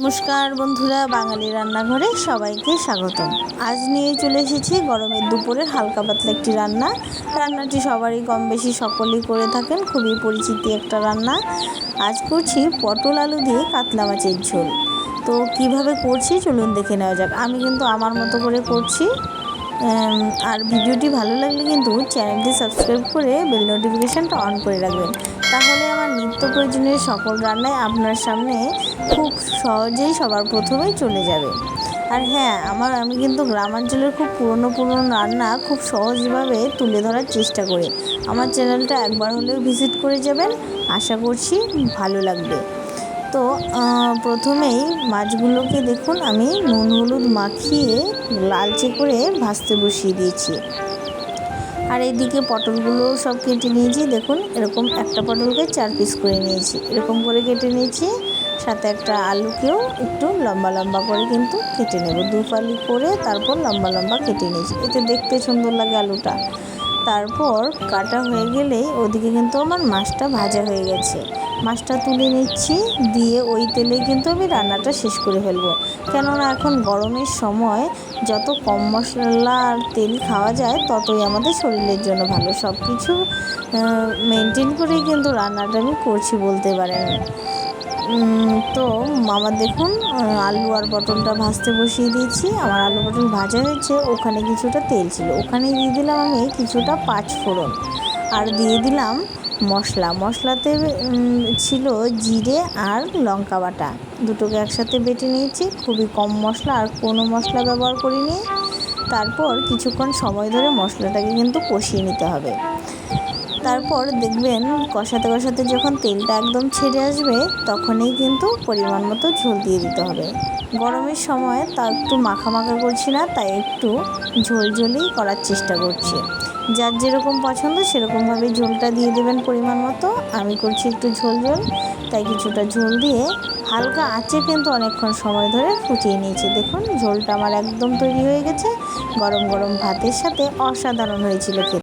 নমস্কার বন্ধুরা, বাঙালি রান্নাঘরে সবাইকে স্বাগতম। আজ নিয়ে চলে এসেছি গরমের দুপুরের হালকা পাতলা একটি রান্না। রান্নাটি সবারই কম বেশি সকলেই করে থাকেন, খুবই পরিচিতি একটা রান্না। আজ করছি পটল আলু দিয়ে কাতলা মাছের ঝোল। তো কীভাবে করছি চলুন দেখে নেওয়া যাক। আমি কিন্তু আমার মতো করে করছি। আর ভিডিওটি ভালো লাগলে কিন্তু চ্যানেলটি সাবস্ক্রাইব করে বেল নোটিফিকেশানটা অন করে রাখবেন। তাহলে আমার নিত্য প্রয়োজনীয় সকল রান্নাই আপনার সামনে খুব সহজেই সবার প্রথমেই চলে যাবে। আর হ্যাঁ আমার, আমি কিন্তু গ্রামাঞ্চলের খুব পুরনো পুরনো রান্না খুব সহজভাবে তুলে ধরার চেষ্টা করি। আমার চ্যানেলটা একবার হলেও ভিজিট করে যাবেন। আশা করছি ভালো লাগবে। তো প্রথমেই মাছগুলোকে দেখুন, আমি নুন, হলুদ মাখিয়ে লালচে করে ভাজতে বসিয়ে দিয়েছি। আর এদিকে পটলগুলো সব কেটে নিয়েছি, দেখুন, এরকম একটা পটলকে চার পিস করে নিয়েছি। এরকম করে কেটে নিয়েছি, সাথে একটা আলুকেও একটু লম্বা লম্বা করে কিন্তু কেটে নেব। দু ফালি করে তারপর লম্বা লম্বা কেটে নিয়েছি। এতে দেখতে সুন্দর লাগে আলুটা। তারপর কাটা হয়ে গেলেই ওদিকে কিন্তু আমার মাছটা ভাজা হয়ে গেছে। মাছটা তুলে নিচ্ছি, দিয়ে ওই তেলে কিন্তু আমি রান্নাটা শেষ করে ফেলব। কেননা এখন গরমের সময় যত কম মশলা আর তেল খাওয়া যায়, ততই আমাদের শরীরের জন্য ভালো। সব কিছু মেনটেন করেই কিন্তু রান্নাটা আমি করছি বলতে পারেন। তো আমার দেখুন আলু আর পটলটা ভাজতে বসিয়ে দিয়েছি। আমার আলু পটল ভাজা হয়েছে, ওখানে কিছুটা তেল ছিল। ওখানে দিয়ে দিলাম আমি কিছুটা পাঁচ ফোড়ন। আর দিয়ে দিলাম মশলা। মশলাতে ছিল জিরে আর লঙ্কা বাটা। দুটোকে একসাথে বেটে নিয়েছি। খুবই কম মশলা, আর কোনো মশলা ব্যবহার করিনি। তারপর কিছুক্ষণ সময় ধরে মশলাটাকে কিন্তু কষিয়ে নিতে হবে। তারপর দেখবেন কষাতে কষাতে যখন তেলটা একদম ছেড়ে আসবে, তখনই কিন্তু পরিমাণ মতো ঝোল দিয়ে দিতে হবে। গরমের সময় তা একটু মাখা মাখা করছি না, তাই একটু ঝোল ঝোলেই করার চেষ্টা করছি। যার যেরকম পছন্দ সেরকমভাবে ঝোলটা দিয়ে দেবেন পরিমাণ মতো। আমি করছি একটু ঝোল ঝোল, তাই কিছুটা ঝোল দিয়ে হালকা আঁচে কিন্তু অনেকক্ষণ সময় ধরে ফুটিয়ে নিয়েছি। দেখুন, ঝোলটা আমার একদম তৈরি হয়ে গেছে। গরম গরম ভাতের সাথে অসাধারণ হয়েছিল খেতে।